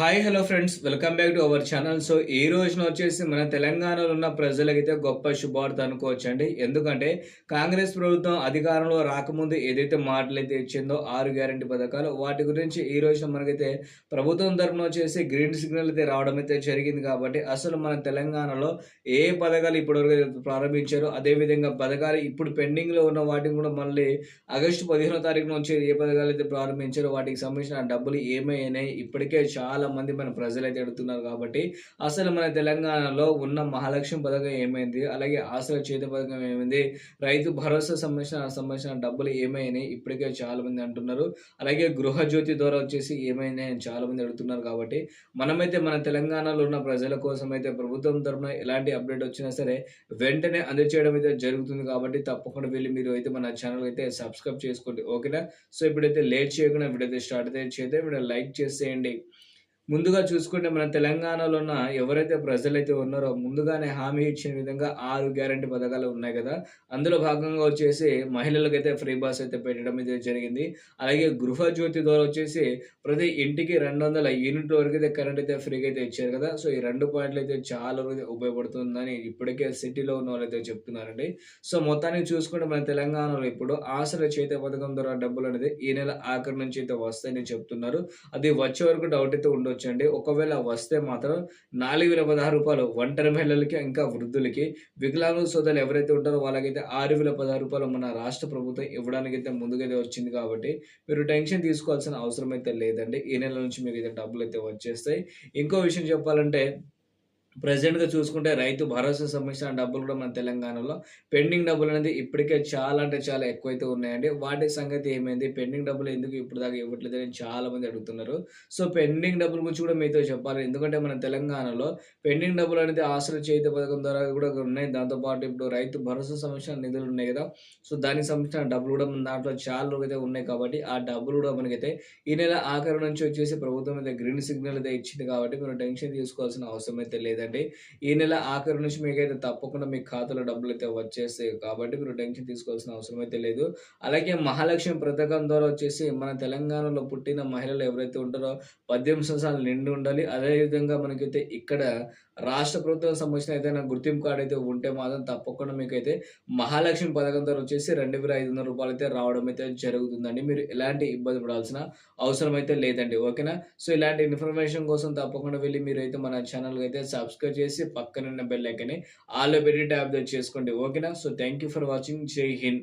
Hi hello friends welcome back to our channel so ఈ రోజున వచ్చేసి మన తెలంగాణలో ఉన్న ప్రజలకైతే గొప్ప శుభార్త అనుకోవచ్చండి. ఎందుకంటే కాంగ్రెస్ ప్రభుత్వం అధికారంలో రాకముందు ఏదైతే మాటలైతే ఇచ్చిందో ఆరు గ్యారంటీ పథకాలు వాటి గురించి ఈ రోజున మనకైతే ప్రభుత్వం తరఫున వచ్చేసి గ్రీన్ సిగ్నల్ అయితే రావడం అయితే జరిగింది కాబట్టి అసలు మన తెలంగాణలో ఏ పథకాలు ఇప్పటివరకు అయితే ప్రారంభించారో అదేవిధంగా పథకాలు ఇప్పుడు పెండింగ్లో ఉన్న వాటిని కూడా మళ్ళీ ఆగస్టు పదిహేనో తారీఖున నుంచి ఏ పథకాలు అయితే ప్రారంభించారో వాటికి సంబంధించిన డబ్బులు ఏమైనాయి ఇప్పటికే చాలా మంది మన ప్రజలైతే అడుగుతున్నారు కాబట్టి అసలు మన తెలంగాణలో ఉన్న మహాలక్ష్మి పథకం ఏమైంది? అలాగే ఆశల చేతి పథకం ఏమైంది? రైతు భరోసా సంబంధించిన సంబంధించిన డబ్బులు ఏమైనాయి? ఇప్పటికే చాలా మంది అంటున్నారు. అలాగే గృహజ్యోతి ద్వారా వచ్చేసి ఏమైంది అని చాలా మంది అడుగుతున్నారు కాబట్టి మనమైతే మన తెలంగాణలో ఉన్న ప్రజల కోసం అయితే ప్రభుత్వం తరఫున ఎలాంటి అప్డేట్ వచ్చినా సరే వెంటనే అందజేయడం అయితే జరుగుతుంది కాబట్టి తప్పకుండా వెళ్ళి మీరు అయితే మన ఛానల్ అయితే సబ్స్క్రైబ్ చేసుకోండి. ఓకేనా? సో ఇప్పుడైతే లేట్ చేయకుండా వీడియో అయితే స్టార్ట్ అయితే చేద్దాం. వీడియో లైక్ చేసేయండి. ముందుగా చూసుకుంటే మన తెలంగాణలో ఉన్న ఎవరైతే ప్రజలైతే ఉన్నారో ముందుగానే హామీ ఇచ్చిన విధంగా ఆరు గ్యారంటీ పథకాలు ఉన్నాయి కదా. అందులో భాగంగా వచ్చేసి మహిళలకైతే ఫ్రీ బస్ అయితే పెట్టడం అయితే జరిగింది. అలాగే గృహజ్యోతి ద్వారా వచ్చేసి ప్రతి ఇంటికి రెండు వందల యూనిట్ వరకు అయితే కరెంట్ అయితే ఫ్రీగా అయితే ఇచ్చారు కదా. సో ఈ రెండు పాయింట్లు అయితే చాలా వరకు ఉపయోగపడుతుందని ఇప్పటికే సిటీలో ఉన్న వాళ్ళు అయితే చెప్తున్నారండి. సో మొత్తానికి చూసుకుంటే మన తెలంగాణలో ఇప్పుడు ఆసర చేత పథకం ద్వారా డబ్బులు అనేది ఈ నెల ఆఖరి నుంచి అయితే వస్తాయని చెప్తున్నారు. అది వచ్చే వరకు డౌట్ అయితే ఉండొచ్చు. అండి ఒకవేళ వస్తే మాత్రం నాలుగు వేల పదహారు రూపాయలు ఒంటరి మహిళలకి ఇంకా వృద్ధులకి వికలాంగుల సోదరులు ఎవరైతే ఉంటారో వాళ్ళకైతే ఆరు వేల పదహారు రూపాయలు మన రాష్ట్ర ప్రభుత్వం ఇవ్వడానికి అయితే ముందుకైతే వచ్చింది కాబట్టి మీరు టెన్షన్ తీసుకోవాల్సిన అవసరం అయితే లేదండి. ఈ నెల నుంచి మీకు అయితే డబ్బులు అయితే వచ్చేస్తాయి. ఇంకో విషయం చెప్పాలంటే ప్రజెంట్గా చూసుకుంటే రైతు భరోసా సంబంధించిన డబ్బులు కూడా మన తెలంగాణలో. పెండింగ్ డబ్బులు అనేది ఇప్పటికే చాలా అంటే చాలా ఎక్కువైతే ఉన్నాయండి. వాటి సంగతి ఏమైంది? పెండింగ్ డబ్బులు ఎందుకు ఇప్పుడు దాకా ఇవ్వట్లేదు అని చాలా మంది అడుగుతున్నారు. సో పెండింగ్ డబ్బుల గురించి కూడా మీతో చెప్పాలి. ఎందుకంటే మన తెలంగాణలో పెండింగ్ డబ్బులు అనేది ఆశ్రయ చేత పథకం ద్వారా కూడా ఉన్నాయి. దాంతోపాటు ఇప్పుడు రైతు భరోసా సంబంధించిన నిధులు ఉన్నాయి కదా. సో దానికి సంబంధించిన డబ్బులు కూడా మన దాంట్లో చాలా అయితే ఉన్నాయి కాబట్టి ఆ డబ్బులు కూడా మనకైతే ఈ నెల ఆఖరి నుంచి వచ్చేసి ప్రభుత్వం అయితే గ్రీన్ సిగ్నల్ అయితే ఇచ్చింది కాబట్టి మీరు టెన్షన్ తీసుకోవాల్సిన అవసరం అయితే లేదు లేదండి. ఈ నెల ఆఖరి నుంచి మీకైతే తప్పకుండా మీ ఖాతాలో డబ్బులు అయితే వచ్చేస్తాయి. కాబట్టి మీరు టెన్షన్ తీసుకోవాల్సిన అవసరం అయితే లేదు. అలాగే మహాలక్ష్మి పథకం ద్వారా వచ్చేసి మన తెలంగాణలో పుట్టిన మహిళలు ఎవరైతే ఉంటారో పద్దెనిమిది సంవత్సరాలు నిండి ఉండాలి. అదేవిధంగా మనకైతే ఇక్కడ రాష్ట్ర ప్రభుత్వం సంబంధించిన ఏదైనా గుర్తింపు కార్డు అయితే ఉంటే మాత్రం తప్పకుండా మీకైతే మహాలక్ష్మి పథకం ద్వారా వచ్చేసి రెండు వేల ఐదు వందల రూపాయలు అయితే రావడం అయితే జరుగుతుందండి. మీరు ఎలాంటి ఇబ్బంది పడాల్సిన అవసరం అయితే లేదండి. ఓకేనా? సో ఇలాంటి ఇన్ఫర్మేషన్ కోసం తప్పకుండా వెళ్ళి మీరు అయితే మన ఛానల్కి అయితే సబ్స్క్రైబ్ చేసి పక్కనున్న బెల్ ఐకని ఆల్ పెట్టి ట్యాబ్ చేసుకోండి. ఓకేనా so thank you for watching Jai Hind